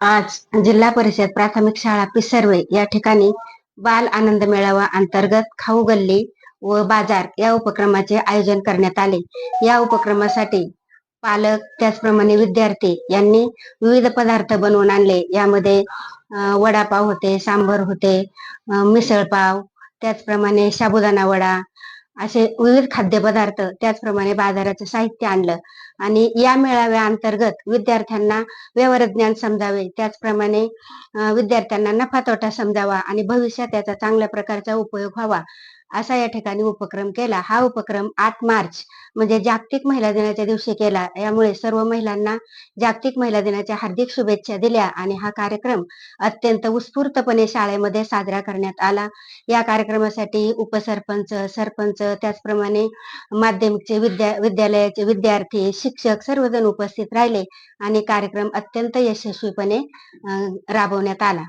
आज जिल्हा परिषद प्राथमिक शाळा पिसर्वे या ठिकाणी बाल आनंद मेळावा अंतर्गत खाऊ गल्ली व बाजार या उपक्रमाचे आयोजन करण्यात आले. या उपक्रमासाठी पालक त्याचप्रमाणे विद्यार्थी यांनी विविध पदार्थ बनवून आणले. यामध्ये वडापाव होते सांबर होते मिसळपाव त्याचप्रमाणे साबुदाणा वडा असे विविध खाद्यपदार्थ त्याचप्रमाणे बाजाराचं साहित्य आणलं. आणि या मेळाव्या अंतर्गत विद्यार्थ्यांना व्यवहारज्ञान समजावे त्याचप्रमाणे विद्यार्थ्यांना नफा तोटा समजावा आणि भविष्यात त्याचा चांगल्या प्रकारचा उपयोग व्हावा. असा या ठिकाणी उपक्रम केला. हा उपक्रम आठ मार्च म्हणजे जागतिक महिला दिनाच्या दिवशी केला. यामुळे सर्व महिलांना जागतिक महिला दिनाच्या हार्दिक शुभेच्छा दिल्या आणि हा कार्यक्रम अत्यंत उत्स्फूर्तपणे शाळेमध्ये साजरा करण्यात आला. या कार्यक्रमासाठी उपसरपंच सरपंच त्याचप्रमाणे माध्यमिकचे विद्या विद्यालयाचे विद्यार्थी शिक्षक सर्वजण उपस्थित राहिले आणि कार्यक्रम अत्यंत यशस्वीपणे राबवण्यात आला.